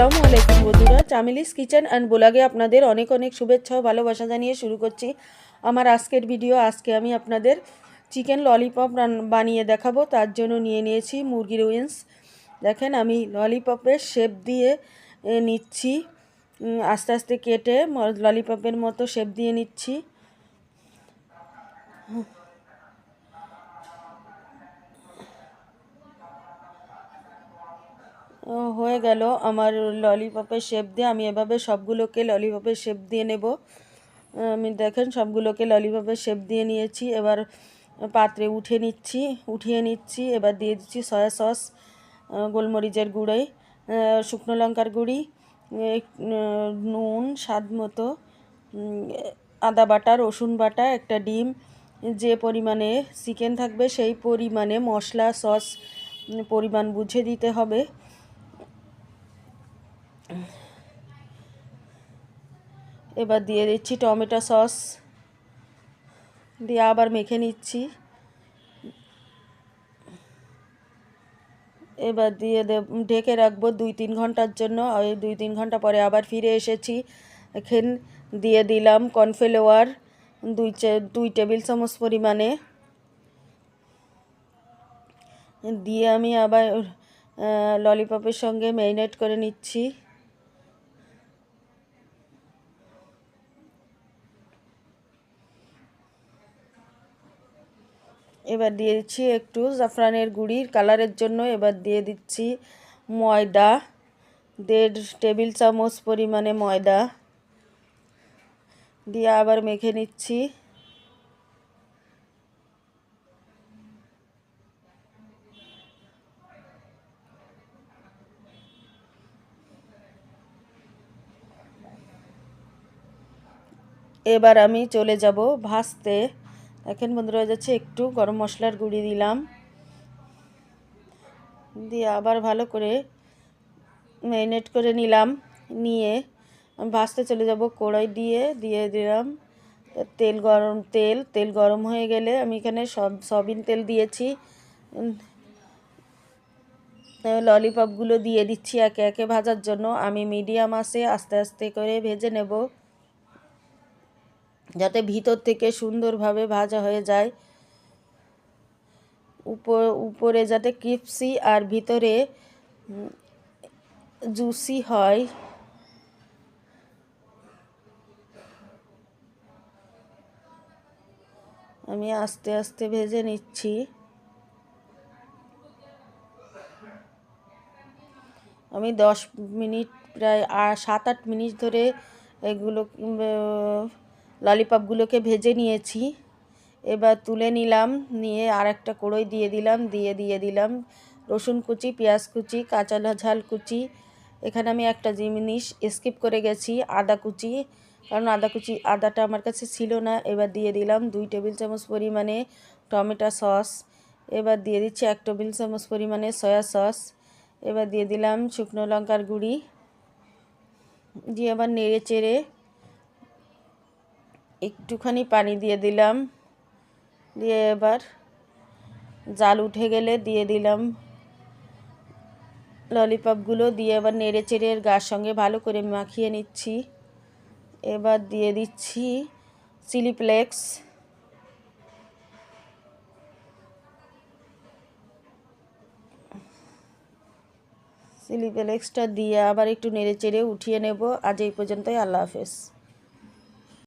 আসসালামু আলাইকুম বন্ধুরা। চামিলিস কিচেন অ্যান্ড ব্লগে আপনাদের অনেক অনেক শুভেচ্ছা ও ভালোবাসা জানিয়ে শুরু করছি। আমার আজকের ভিডিও, আজকে আমি আপনাদের চিকেন ললিপপ বানিয়ে দেখাবো। তার জন্য নিয়ে নিয়েছি মুরগির উইংস দেখেন আমি ললিপপের শেপ দিয়ে নিচ্ছি। আস্তে আস্তে কেটে ললিপপের মতো শেপ দিয়ে নিচ্ছি। হয়ে গেল। আমার ললিপপের শেপ দিয়ে আমি এভাবে সবগুলোকে ললিপপের শেপ দিয়ে নেব। আমি দেখেন, সবগুলোকে ললিপপের শেপ দিয়ে নিয়েছি। এবার পাত্রে উঠে নিচ্ছি, উঠিয়ে নিচ্ছি। এবার দিয়ে দিচ্ছি সয়া সস গোলমরিচের গুঁড়োই শুকনো লঙ্কার গুঁড়ি নুন, স্বাদ মতো আদা বাটা, রসুন বাটা, একটা ডিম। যে পরিমাণে চিকেন থাকবে, সেই পরিমাণে মশলা সস পরিমাণ বুঝে দিতে হবে। এবার দিয়ে দিচ্ছি টমেটো সস। দিয়ে আবার মেখে নিচ্ছি। এবার দিয়ে ঢেকে রাখব দুই তিন ঘণ্টার জন্য। ওই দুই তিন ঘণ্টা পরে আবার ফিরে এসেছি। এখান দিয়ে দিলাম কর্নফ্লাওয়ার দুই দুই টেবিল চামচ পরিমাণে। দিয়ে আমি আবার ললিপপের সঙ্গে ম্যারিনেট করে নিচ্ছি। এবার দিয়ে দিচ্ছি একটু জাফরানের গুঁড়ির কালারের জন্য এবার দিয়ে দিচ্ছি ময়দা, দেড় টেবিল চামচ পরিমাণে ময়দা। দিয়ে আবার মেখে নিচ্ছি। এবার আমি চলে যাব ভাজতে। দেখেন বন্ধুরা যাচ্ছে একটু গরম মশলার গুঁড়ি দিলাম। দিয়ে আবার ভালো করে ম্যারিনেট করে নিলাম। নিয়ে আমি ভাজতে চলে যাব কড়াই দিয়ে দিয়ে দিলাম তেল গরম তেল। তেল গরম হয়ে গেলে আমি এখানে সব সয়াবিন তেল দিয়েছি। ললিপপগুলো দিয়ে দিচ্ছি একে একে ভাজার জন্য। আমি মিডিয়াম আসে আস্তে আস্তে করে ভেজে নেব। যাতে ভিতর থেকে সুন্দরভাবে ভাজা হয়ে যায়। উপর, উপরে যাতে ক্রিপসি আর ভিতরে জুসি হয়। আমি আস্তে আস্তে ভেজে নিচ্ছি। আমি দশ মিনিট, প্রায় সাত, আট মিনিট ধরে এগুলো ললিপপগুলোকে ভেজে নিয়েছি। এবার তুলে নিলাম, নিয়ে আর একটা কড়াই দিয়ে দিলাম, দিয়ে দিয়ে দিলাম। রসুন কুচি, পেঁয়াজ কুচি, কাঁচা ঝাল কুচি। এখানে আমি একটা জিনিস স্কিপ করে গেছি, আদা কুচি। কারণ আদা কুচি, আদাটা আমার কাছে ছিল না। এবার দিয়ে দিলাম দুই টেবিল চামচ পরিমাণে টমেটো সস। এবার দিয়ে দিচ্ছি এক টেবিল চামচ পরিমাণে সয়া সস। এবার দিয়ে দিলাম শুকনো লঙ্কার গুঁড়ি। দিয়ে আবার নেড়ে চেড়ে একটুখানি পানি দিয়ে দিলাম। দিয়ে এবার জাল উঠে গেলে দিয়ে দিলাম ললিপপগুলো। দিয়ে এবার নেড়ে চেড়ে গার সঙ্গে ভালো করে মাখিয়ে নিচ্ছি। এবার দিয়ে দিচ্ছি চিলি ফ্লেক্স। চিলি ফ্লেক্সটা দিয়ে আবার একটু নেড়ে চেড়ে উঠিয়ে নেব। আজ এই পর্যন্তই, আল্লাহ হাফেজ।